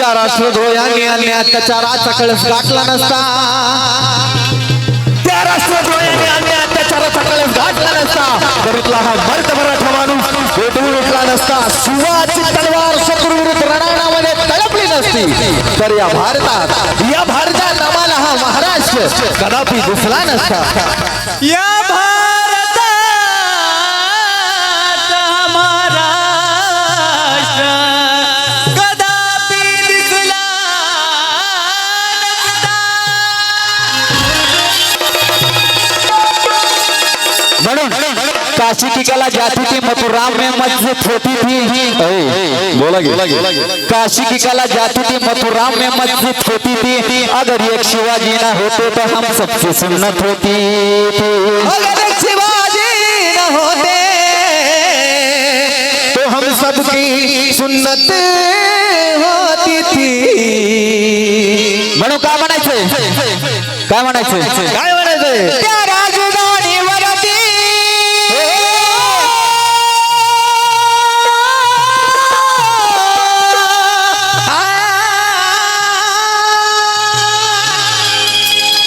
त्या राष्ट्रद्रोह्यांनी आणि अत्याचाराचा कळस गाठला नसता. त्या राष्ट्रद्रोह्यांनी आणि अत्याचाराचा कळस गाठला नसता. तर हा मर्द मराठा माणूस पेटवून उठला नसता. शिवाची तलवार शत्रुविरुद्ध रणांगणामध्ये तळपली नसती. तर या भारतात या भारतात आम्हाला हा महाराष्ट्र कदापि दिसला नसता. या भारत काशी की कला जाती थी मथुराम में मस्जिद होती थी। बोला काशी की कला जाती थी मथुराम में मस्जिद होती थी। अगर एक शिवाजी ना होते तो हम सबसे सुन्नत होती थी। अगर एक शिवाजी न होते तो हम सबकी सुन्नत होती थी। म्हणून काय म्हणायचंय? काय म्हणायचंय? काय म्हणायचंय?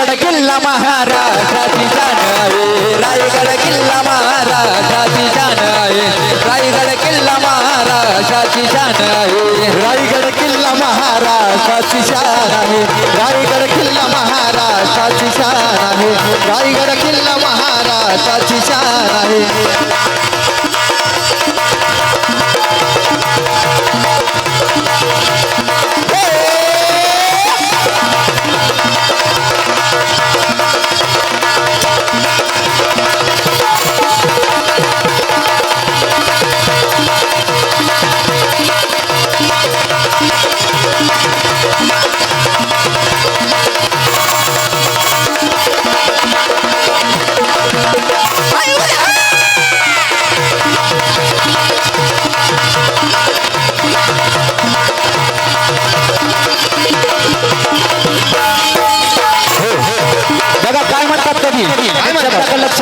रायगड किल्ला महाराष्ट्राची जाण आहे. रायगड किल्ला महाराष्ट्राची शान आहे. रायगड किल्ला महाराष्ट्राची शान आहे. रायगड किल्ला महाराष्ट्राची शान आहे. रायगड किल्ला महाराष्ट्राची शान आहे. रायगड किल्ला महाराष्ट्राची शान आहे.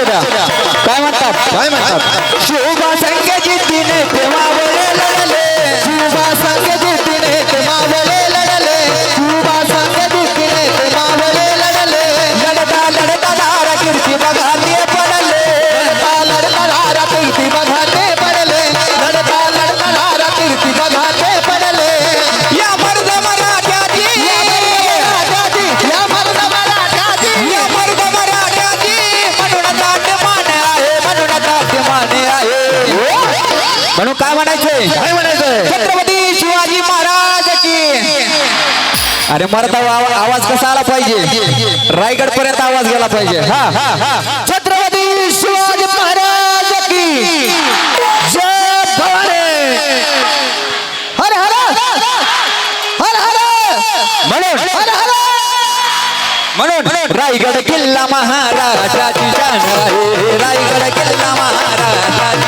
लक्ष द्या काय म्हणतात? काय म्हणतात? काय म्हणायचंय? काय म्हणायचंय? छत्रपती शिवाजी महाराज की अरे मरता आवा- आवाज कसा आला पाहिजे? रायगड पर्यंत आवाज गेला पाहिजे. हा हा हा. छत्रपती शिवाजी महाराज की जय भवानी हर हर हर हर. म्हणून हर हर. म्हणून रायगड किल्ला शान आहे. रायगड किल्ला महाराष्ट्राची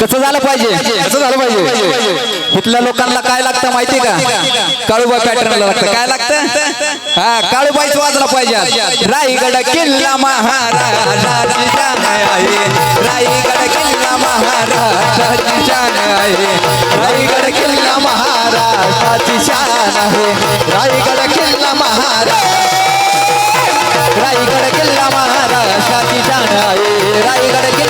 कसं झालं पाहिजे? कसं झालं पाहिजे? इथल्या लोकांना काय लागतं माहिती का? काळूबाई पॅटर्नला लागतं. काय लागतं? हा काळूबाईच वाजला पाहिजे. रायगड किल्ला शान आहे. रायगड किल्ला महाराष्ट्राची शान आहे. रायगड किल्ला महाराष्ट्राची शान आहे. रायगड किल्ला महाराष्ट्र रायगड किल्ला महाराष्ट्राची शान आहे. रायगड महाराष्ट्राची